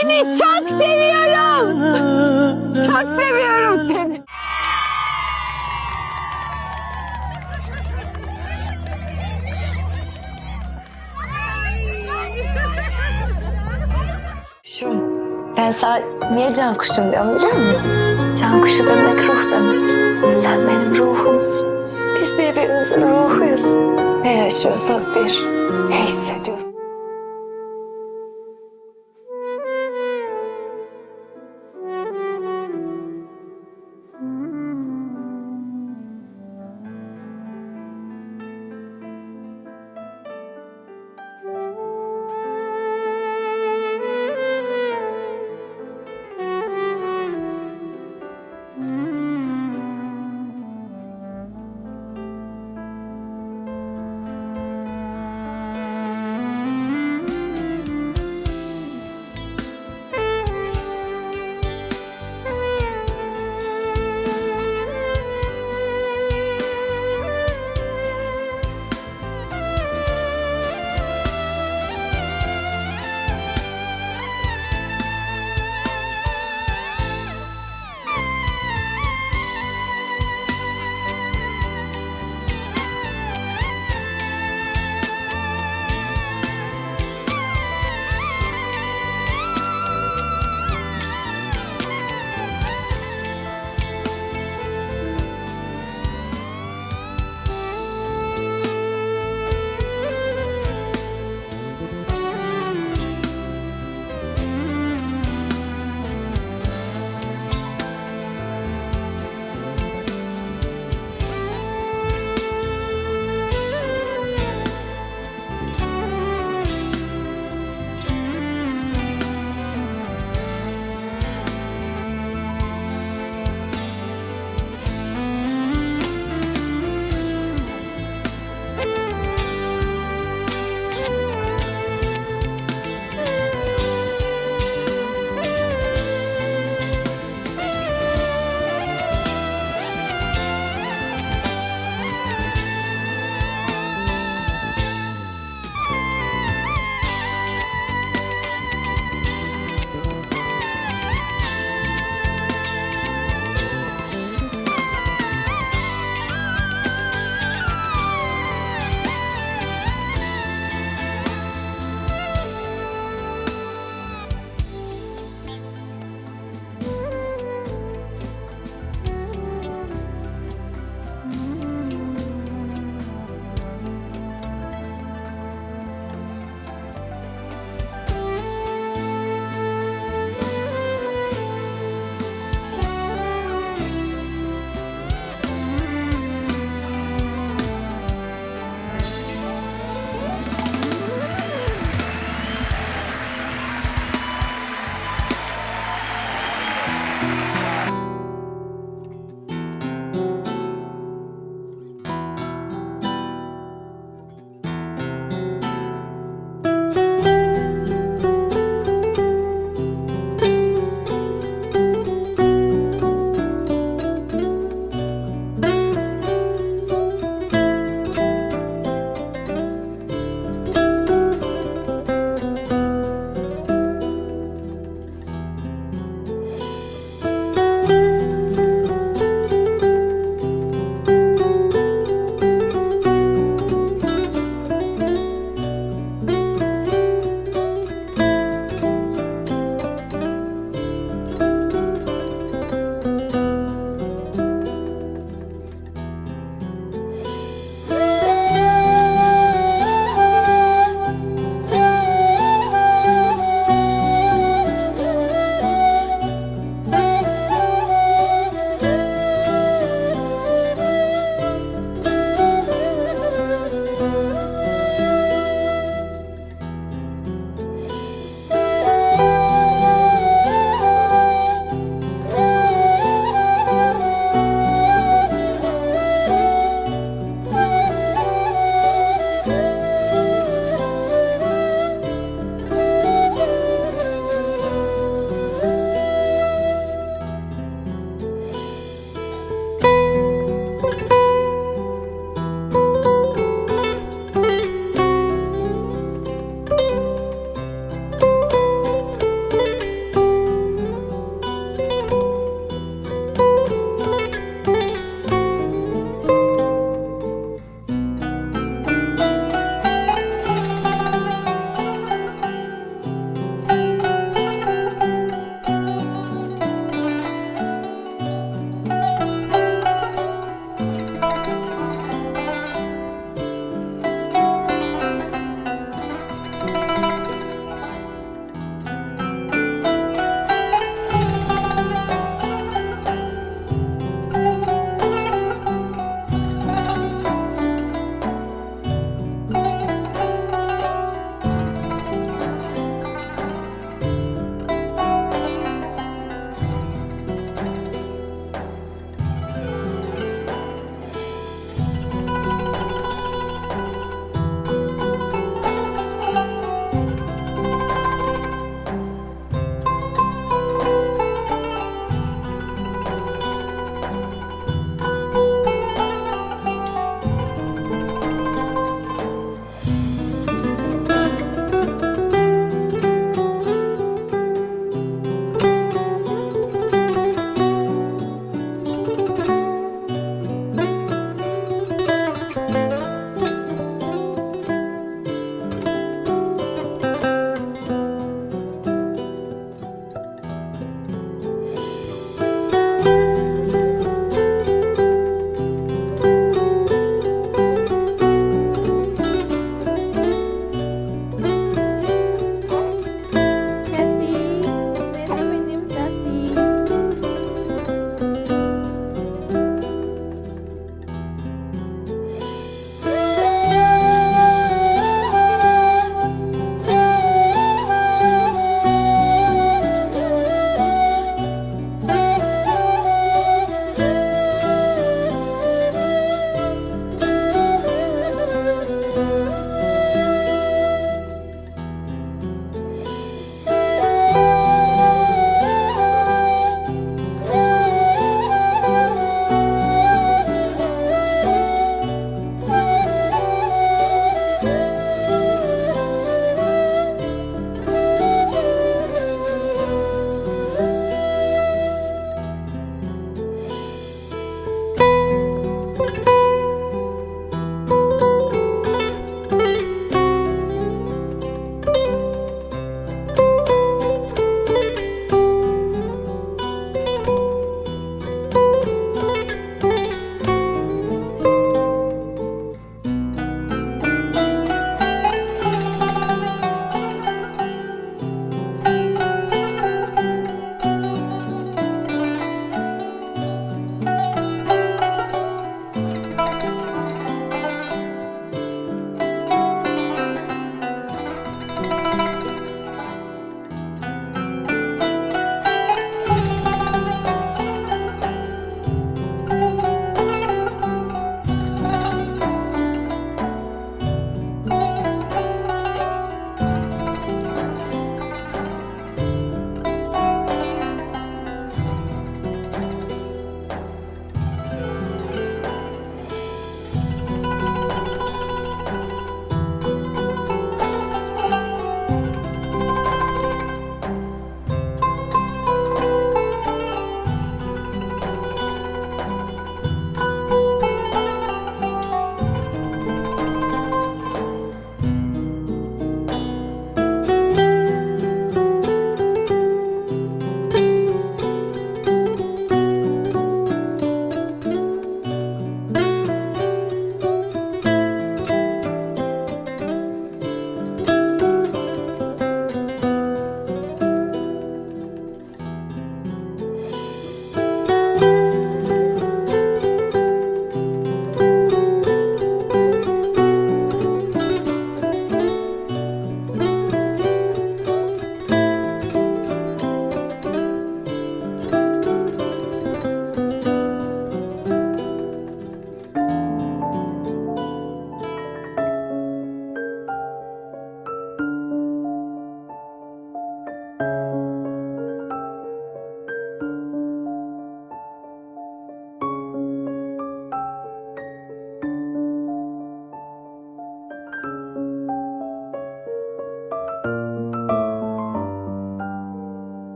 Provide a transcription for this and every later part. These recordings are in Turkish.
Seni çok seviyorum. Çok seviyorum seni. Kuşum. Ben sana niye can kuşum diyorum biliyor musun? Can kuşu demek ruh demek. Sen benim ruhumsun. Biz birbirimizin ruhuyuz. Ne yaşıyorsak bir, ne hissediyorsak.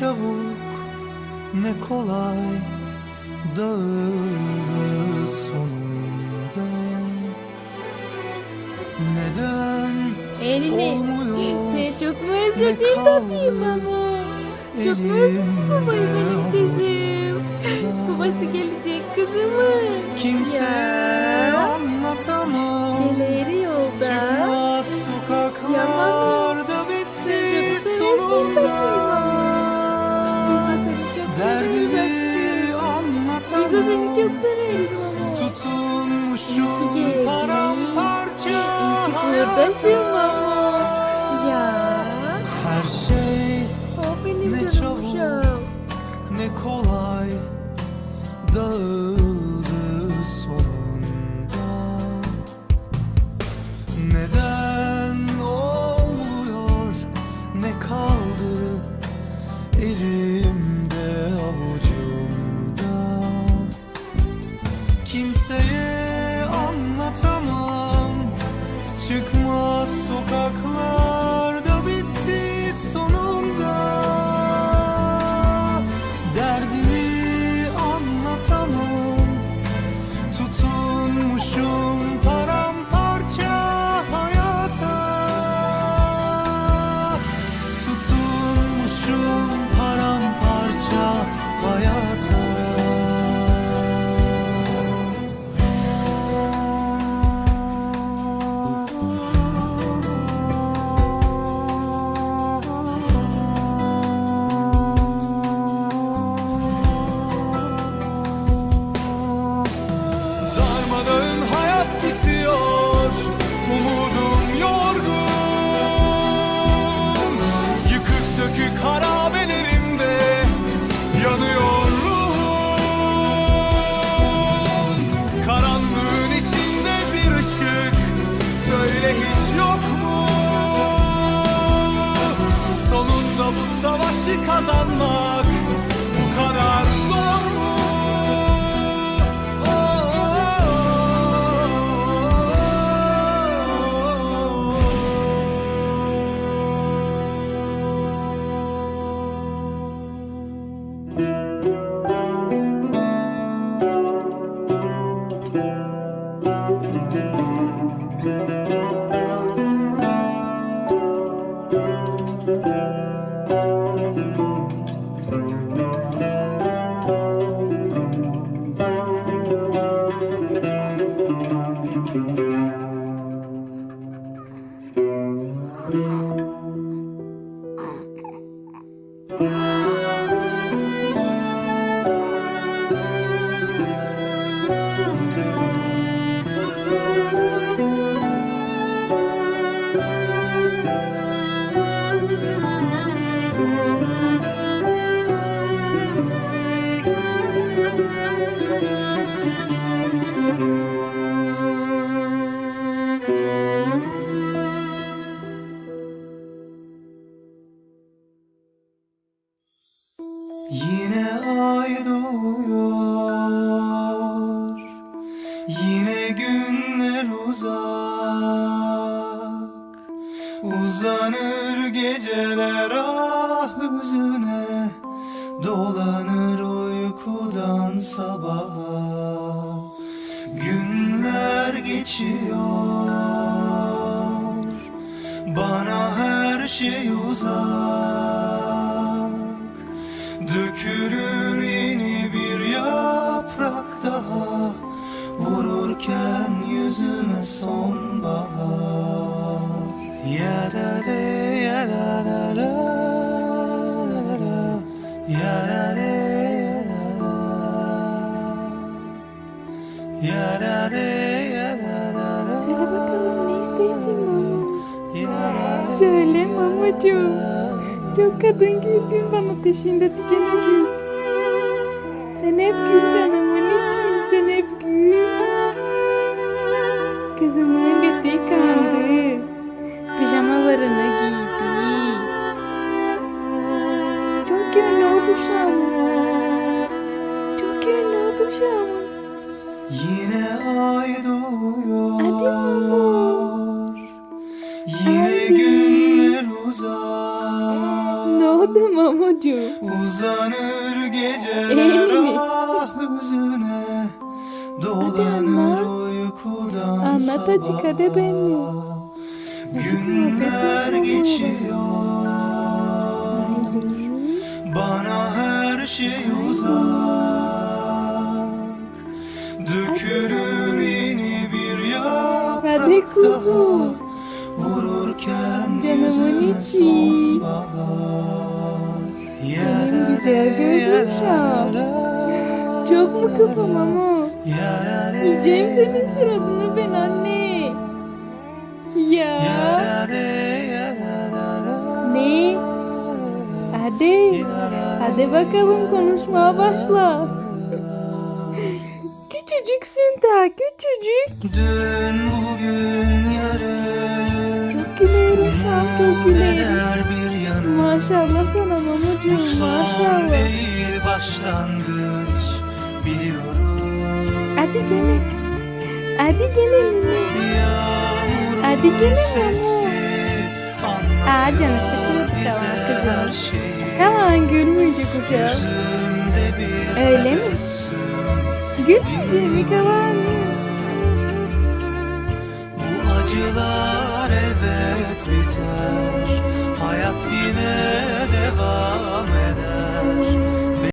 Çabuk ne kolay dağıldı sonunda Neden Elini. olmuyor Seni çok mu özledin tatlıyım ama. Çok mu özledin babayı benim kızım. Babası gelecek kızımın. Kimseye Ya. anlatamam Neleri yolda. De seni çok severiz baba. Geldin. paramparça buradasın baba. Ya. Her şey O benim Ne çabuk. ne kolay dağıldı hiç yok mu? Sonunda bu savaşı kazanmak Yine günler uzak Uzanır geceler ah hüzüne Dolanır uykudan sabaha. Günler geçiyor Bana her şey uzak yüzüme sonbahar. Ya da de ya la la la Ya da de ya la Ya da de ya la la la Söyle bakalım ne istersin da de Söyle mamacığım. Çok kadın güldün bana peşinde dikene gül. Sen hep gül canım Kızımın götü kandı. Pijamalarını giydi. Çok yönlü oldu şu an. Çok yönlü oldu şu an. Yine ay doğuyor Hadi mama. Yine Hadi. günler uzak Ne oldu mama? Mamucuğum. Uzanır uykudan Anlat acık hadi beni. Günler geçiyor Bana her şey uzak Dökülür yeni bir Hadi yaprak kuzum. daha Vururken yüzüme sonbahar Benim güzel gözüm. Çok mu kafam ama? Yiyeceğim senin suratını ben. Ya. Ne? Hadi. Hadi bakalım konuşmaya başla. Küçücüksün daha küçücük. Dün bugün yarın Çok gülerim şu an çok gülerim. Maşallah sana son maşallah. değil başlangıç Biliyorum Hadi gelin. Hadi gelin. Yağmurun Hadi sesi Aa, canı sıkıldı her kızım. Kalan gülmeyecek. Yüzümde bir Öyle mi? Gülmeyecek kalan. Bu acılar elbet biter Hayat yine devam